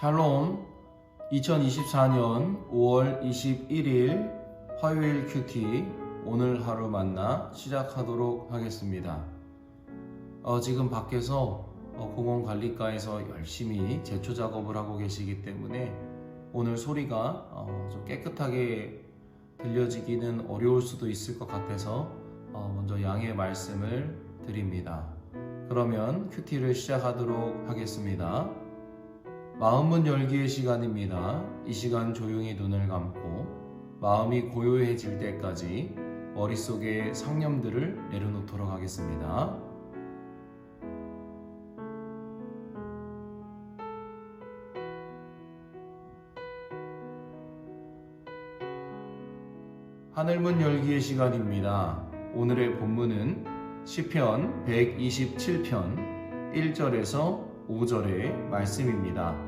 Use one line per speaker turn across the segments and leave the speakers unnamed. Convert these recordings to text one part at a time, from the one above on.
샬롬 2024년 5월 21일 화요일 큐티 오늘 하루 만나 시작하도록 하겠습니다. 어, 지금 밖에서 어, 공원 관리과에서 열심히 제초 작업을 하고 계시기 때문에 오늘 소리가 어, 좀 깨끗하게 들려지기는 어려울 수도 있을 것 같아서 어, 먼저 양해 말씀을 드립니다. 그러면 큐티를 시작하도록 하겠습니다. 마음문 열기의 시간입니다. 이 시간 조용히 눈을 감고 마음이 고요해질 때까지 머릿속에 상념들을 내려놓도록 하겠습니다. 하늘문 열기의 시간입니다. 오늘의 본문은 시편 127편 1절에서 5절의 말씀입니다.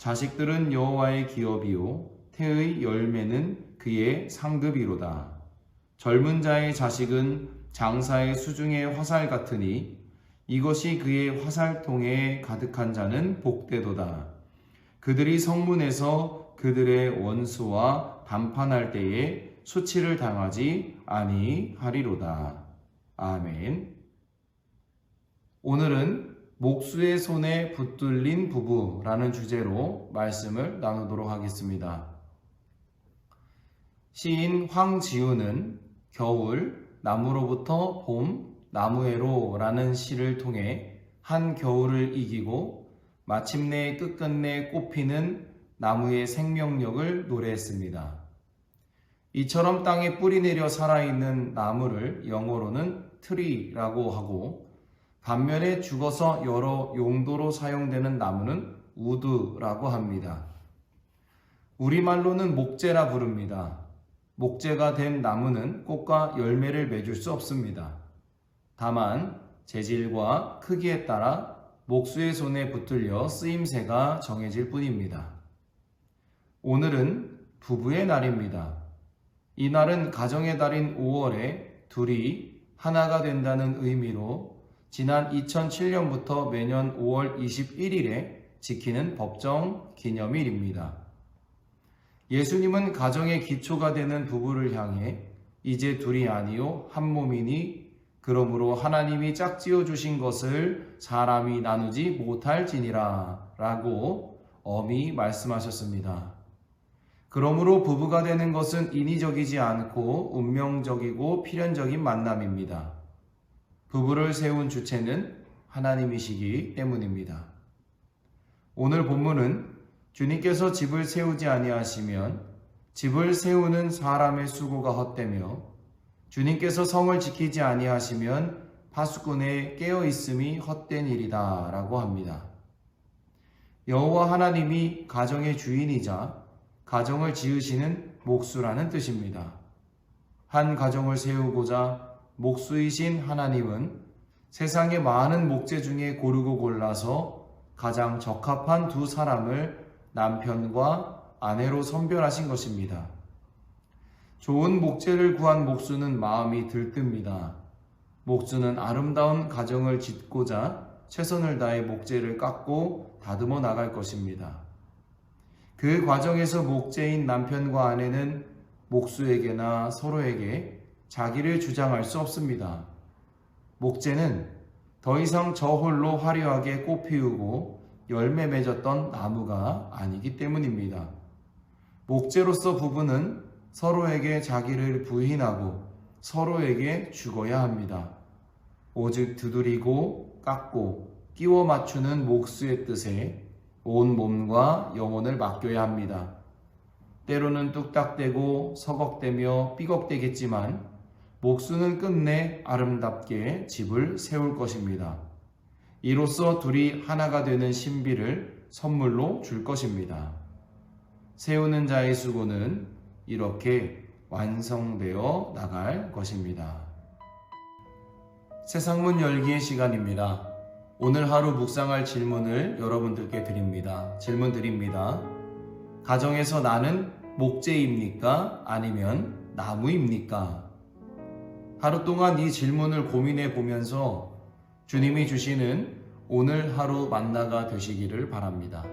자식들은 여호와의 기업이요 태의 열매는 그의 상급이로다. 젊은 자의 자식은 장사의 수중의 화살 같으니 이것이 그의 화살통에 가득한 자는 복되도다. 그들이 성문에서 그들의 원수와 담판할 때에 수치를 당하지 아니하리로다. 아멘. 오늘은 목수의 손에 붙들린 부부라는 주제로 말씀을 나누도록 하겠습니다. 시인 황지우는 겨울, 나무로부터 봄, 나무에로 라는 시를 통해 한 겨울을 이기고 마침내 끝끝내 꽃피는 나무의 생명력을 노래했습니다. 이처럼 땅에 뿌리 내려 살아있는 나무를 영어로는 트리라고 하고 반면에 죽어서 여러 용도로 사용되는 나무는 우드라고 합니다. 우리말로는 목재라 부릅니다. 목재가 된 나무는 꽃과 열매를 맺을 수 없습니다. 다만 재질과 크기에 따라 목수의 손에 붙들려 쓰임새가 정해질 뿐입니다. 오늘은 부부의 날입니다. 이 날은 가정의 달인 5월에 둘이 하나가 된다는 의미로 지난 2007년부터 매년 5월 21일에 지키는 법정 기념일입니다. 예수님은 가정의 기초가 되는 부부를 향해 이제 둘이 아니요 한 몸이니 그러므로 하나님이 짝지어 주신 것을 사람이 나누지 못할지니라 라고 엄히 말씀하셨습니다. 그러므로 부부가 되는 것은 인위적이지 않고 운명적이고 필연적인 만남입니다. 부부를 세운 주체는 하나님이시기 때문입니다. 오늘 본문은 주님께서 집을 세우지 아니하시면 집을 세우는 사람의 수고가 헛되며 주님께서 성을 지키지 아니하시면 파수꾼의 깨어 있음이 헛된 일이다라고 합니다. 여호와 하나님이 가정의 주인이자 가정을 지으시는 목수라는 뜻입니다. 한 가정을 세우고자 목수이신 하나님은 세상의 많은 목재 중에 고르고 골라서 가장 적합한 두 사람을 남편과 아내로 선별하신 것입니다. 좋은 목재를 구한 목수는 마음이 들뜹니다. 목수는 아름다운 가정을 짓고자 최선을 다해 목재를 깎고 다듬어 나갈 것입니다. 그 과정에서 목재인 남편과 아내는 목수에게나 서로에게 자기를 주장할 수 없습니다. 목재는 더 이상 저 홀로 화려하게 꽃 피우고 열매 맺었던 나무가 아니기 때문입니다. 목재로서 부부는 서로에게 자기를 부인하고 서로에게 죽어야 합니다. 오직 두드리고 깎고 끼워 맞추는 목수의 뜻에 온 몸과 영혼을 맡겨야 합니다. 때로는 뚝딱대고 서걱대며 삐걱대겠지만 목수는 끝내 아름답게 집을 세울 것입니다. 이로써 둘이 하나가 되는 신비를 선물로 줄 것입니다. 세우는 자의 수고는 이렇게 완성되어 나갈 것입니다. 세상 문 열기의 시간입니다. 오늘 하루 묵상할 질문을 여러분들께 드립니다. 질문 드립니다. 가정에서 나는 목재입니까? 아니면 나무입니까? 하루 동안 이 질문을 고민해 보면서 주님이 주시는 오늘 하루 만나가 되시기를 바랍니다.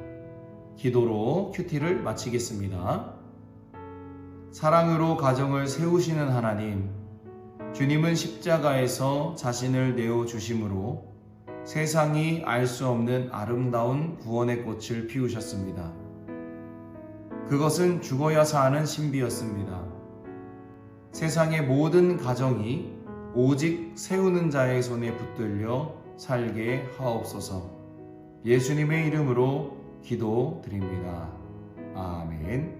기도로 큐티를 마치겠습니다. 사랑으로 가정을 세우시는 하나님, 주님은 십자가에서 자신을 내어 주심으로 세상이 알 수 없는 아름다운 구원의 꽃을 피우셨습니다. 그것은 죽어야 사는 신비였습니다. 세상의 모든 가정이 오직 세우는 자의 손에 붙들려 살게 하옵소서. 예수님의 이름으로 기도드립니다. 아멘.